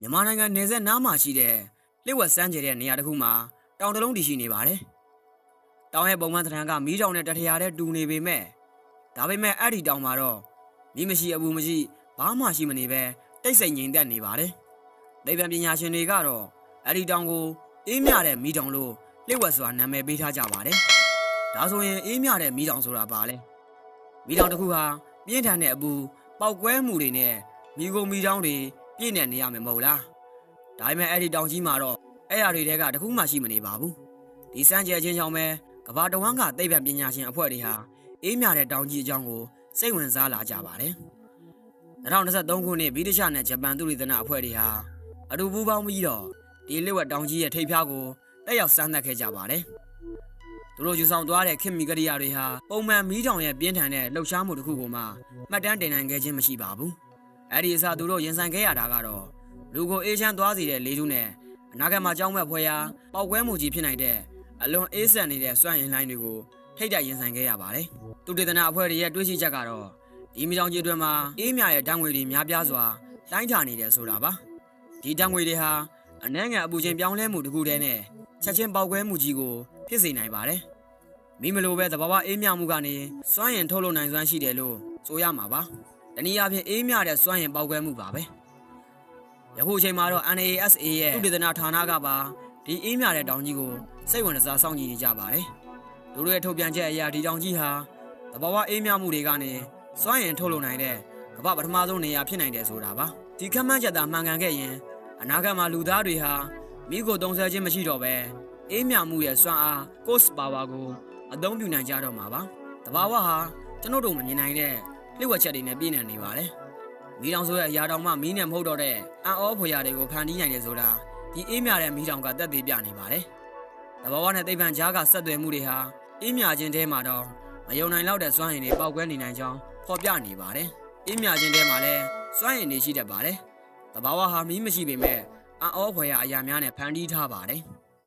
မြန်မာနိုင်ငံနယ်စပ်နားမှာရှိတဲ့လျှက်ဝက်စမ်းကျဲတဲ့နေရာတစ်ခုမှာတောင်တစ်လုံးတည်ရှိနေပါတယ်။တောင်ရဲ့ပုံမှန်သဏ္ဍာန်ကမီးတောင်နဲ့တထရာတဲ့တူနေပေမဲ့ဒါပေမဲ့အဲ့ဒီတောင်မှာတော့မီးမရှိအပူမရှိဘာမှရှိမနေပဲတိတ်ဆိတ်ငြိမ်သက်နေပါတယ်။ဒိဗံပညာရှင်တွေကတော့အဲ့ဒီတောင်ကိုအေးမြတဲ့မီးတောင်လို့လျှက်ဝက်စွာနာမည်ပေးထားကြပါတယ်။ဒါဆိုရင်အေးမြတဲ့မီးတောင်ဆိုတာပါလဲ။မီးတောင်တစ်ခုဟာပြင်းထန်တဲ့အပူပောက်ကွဲမှုတွေနဲ့မိကုန်မီးတောင်တွေ ပြည့်နေနေရမယ်မဟုတ်လား။ဒါပေမဲ့အဲ့ဒီတောင်ကြီးမှာတော့အဲ့အရာတွေတဲကတစ်ခုမှရှိမနေပါဘူး။ဒီစမ်းကြဲချင်းကြောင့်ပဲကဘာတဝန်းကသိပ္ပံပညာရှင်အဖွဲ့တွေဟာအေးမြတဲ့တောင်ကြီးအကြောင်းကိုစိတ်ဝင်စားလာကြပါတယ်။2023ခုနှစ်ဗြိတိရှနဲ့ဂျပန်သူရိသနအဖွဲ့တွေဟာအတူပူးပေါင်းပြီးတော့ဒီလျှက်ဝက်တောင်ကြီးရဲ့ထိပ်ဖျားကိုတက်ရောက်စမ်းသပ်ခဲ့ကြပါတယ်။သူတို့ယူဆောင်သွားတဲ့ခင်မီကရိယာတွေဟာပုံမှန်မီးတောင်ရဲ့ပြင်းထန်တဲ့လှုပ်ရှားမှုတစ်ခုကိုမှမှတ်တမ်းတင်နိုင်ခဲ့ခြင်းမရှိပါဘူး။ အဲ့ဒီအစားသူတို့ရင်ဆိုင်ခဲ့ရတာကတော့လူကိုအေးချမ်းသွားစေတဲ့လေထုနဲ့အနာဂတ်မှာကြောင်းမဲ့ဖွဲရာပောက်ကွဲမှုကြီးဖြစ်နိုင်တဲ့အလွန်အေးဆက်နေတဲ့စွမ်းရည်လိုင်းတွေကိုထိတ်တိုက်ရင်ဆိုင်ခဲ့ရပါတယ်။သူတေသနာအဖွဲ့တွေရဲ့တွေးရှိချက်ကတော့ဒီမီတောင်ကြီးအတွင်းမှာအေးမြရဲ့ဓာတ်ငွေတွေများပြားစွာတိုင်းထာနေတယ်ဆိုတာပါ။ဒီဓာတ်ငွေတွေဟာအနှဲငယ်အပူချိန်ပြောင်းလဲမှုတစ်ခုတည်းနဲ့ချက်ချင်းပေါက်ကွဲမှုကြီးကိုဖြစ်စေနိုင်ပါတယ်။မိမလိုပဲသဘာဝအေးမြမှုကနေစွမ်းရင်ထုတ်လုပ်နိုင်စွမ်းရှိတယ်လို့ဆိုရမှာပါ။ တနည်းအားဖြင့်အေးမြတဲ့စွမ်းရင်ပေါက်ကွဲမှုပါပဲ။ယခုအချိန်မှာတော့ NASA ရဲ့သုတေသနဌာနကပါဒီအေးမြတဲ့တောင်ကြီးကိုစိတ်ဝင်စားစောင့်ကြည့်နေကြပါတယ်။သူတို့ရဲ့ထုတ်ပြန်ချက်အရဒီတောင်ကြီးဟာသဘာဝအေးမြမှုတွေကနေစွမ်းရင်ထုတ်လုပ်နိုင်တဲ့ကမ္ဘာပထမဆုံးနေရာဖြစ်နိုင်တယ်ဆိုတာပါ။ဒီခမ်းမှန်းချက်သာမှန်ကန်ခဲ့ရင်အနာဂတ်မှာလူသားတွေဟာမိကိုတုံးဆဲခြင်းမရှိတော့ပဲအေးမြမှုရဲ့စွမ်းအား cost power ကိုအသုံးပြုနိုင်ကြတော့မှာပါ။တဘာဝဟာကျွန်တော်တို့မမြင်နိုင်တဲ့ လျှို့ဝှက်ချက်တွေနဲ့ပြည့်နေနေပါတယ်။မီးတောင်ဆိုတဲ့အရာတောင်မှမီးနဲ့မဟုတ်တော့တဲ့အံ့ဩဖွယ်ရာတွေကိုဖန်တီးနိုင်တယ်ဆိုတာဒီအေးမြတဲ့မီးတောင်ကသက်သေပြနေပါတယ်။တဘာဝနဲ့သိပ္ပံကြားကဆက်သွယ်မှုတွေဟာအေးမြခြင်းတဲမှာတော့မယုံနိုင်လောက်တဲ့စွမ်းရည်တွေပေါက်ကွဲနေနိုင်ကြောင်းဖော်ပြနေပါတယ်။အေးမြခြင်းတဲမှာလည်းစွမ်းရည်တွေရှိတတ်ပါတယ်။တဘာဝဟာမီးမရှိပေမဲ့အံ့ဩဖွယ်ရာအရာများနဲ့ဖန်တီးထားပါတယ်။